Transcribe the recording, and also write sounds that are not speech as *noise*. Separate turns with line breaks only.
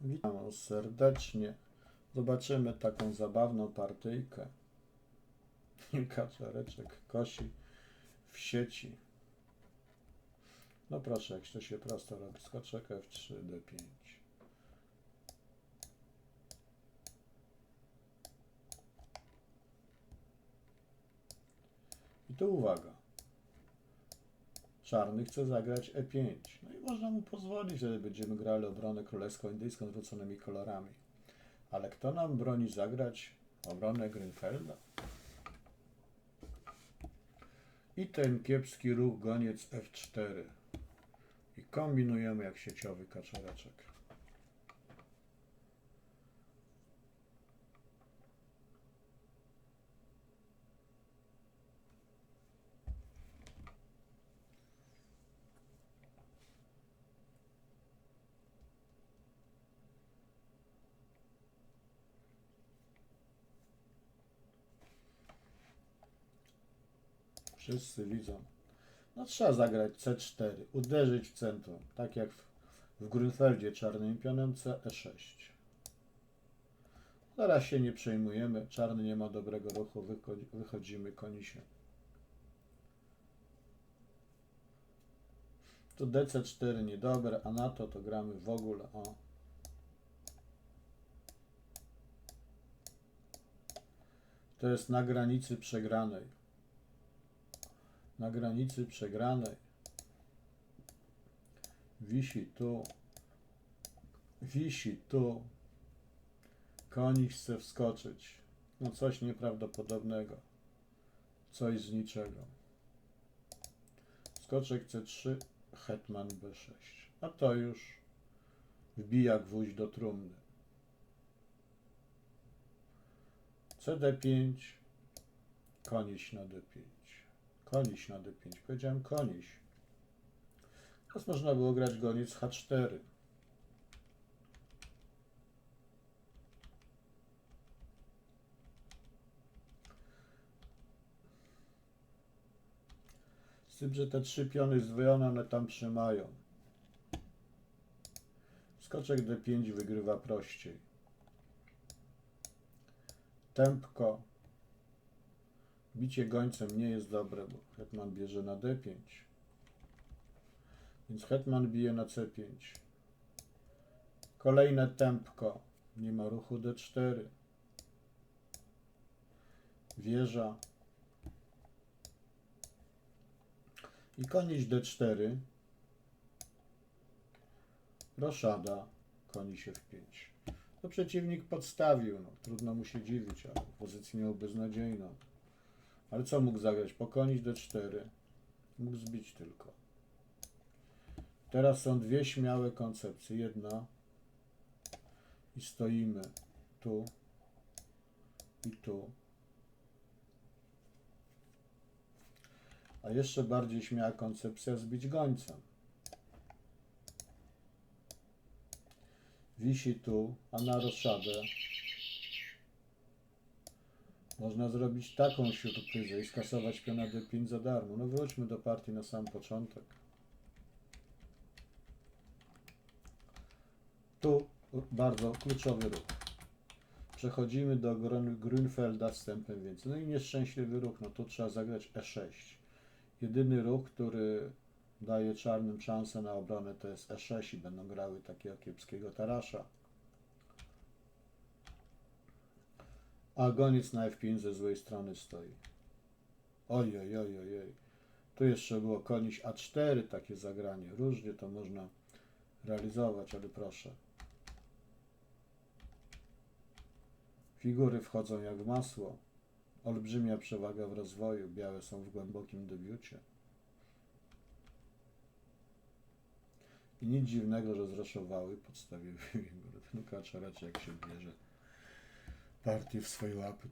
Witam serdecznie. Zobaczymy taką zabawną partyjkę. *laughs* Kaczareczek kosi w sieci. No proszę, jak to się prosto robi. Skoczek F3, D5. I tu uwaga. Czarny chce zagrać E5. No i można mu pozwolić, że będziemy grali obronę królewsko-indyjską zwróconymi kolorami. Ale kto nam broni zagrać obronę Grünfelda? I ten kiepski ruch goniec F4. I kombinujemy jak sieciowy kaczoreczek. Wszyscy widzą. No trzeba zagrać C4, uderzyć w centrum, tak jak w, w Grünfeldzie czarnym pionem C, E6. Teraz się nie przejmujemy, czarny nie ma dobrego ruchu, wychodzi, wychodzimy konisiem. Tu DC4 niedobre, a na to to gramy w ogóle, o. To jest na granicy przegranej na granicy przegranej. Wisi tu. Wisi tu. Konik chce wskoczyć. No coś nieprawdopodobnego. Coś z niczego. Skoczek C3, hetman B6. A to już wbija gwóźdź do trumny. CD5, koniś na D5. Koniś na D5. Powiedziałem koniś. Teraz można było grać goniec H4. Z tym, że te trzy piony zdwojone, one tam trzymają. Skoczek D5 wygrywa prościej. Tempko Bicie gońcem nie jest dobre, bo hetman bierze na d5. Więc hetman bije na c5. Kolejne tempko. Nie ma ruchu d4. Wieża. I koniś d4. Roszada. Koni się w 5. To przeciwnik podstawił. No, trudno mu się dziwić, ale pozycję miał beznadziejną. Ale co mógł zagrać? Pokonić D4. Mógł zbić tylko. Teraz są dwie śmiałe koncepcje. Jedna i stoimy tu i tu. A jeszcze bardziej śmiała koncepcja zbić gońcem. Wisi tu, a na roszadę można zrobić taką siurpryzę i skasować piona D5 za darmo. No wróćmy do partii na sam początek. Tu bardzo kluczowy ruch. Przechodzimy do Grün- Grünfelda wstępem więcej. No i nieszczęśliwy ruch, no tu trzeba zagrać E6. Jedyny ruch, który daje czarnym szansę na obronę to jest E6 i będą grały takiego kiepskiego tarasza. A goniec na F5 ze złej strony stoi. Oj, oj, oj, oj, oj. Tu jeszcze było koniś A4, takie zagranie. Różnie to można realizować, ale proszę. Figury wchodzą jak w masło. Olbrzymia przewaga w rozwoju. Białe są w głębokim debiucie. I nic dziwnego, że zraszowały podstawie *laughs* wyboru. Ten kaczoreczek jak się bierze partię w swoje łapy,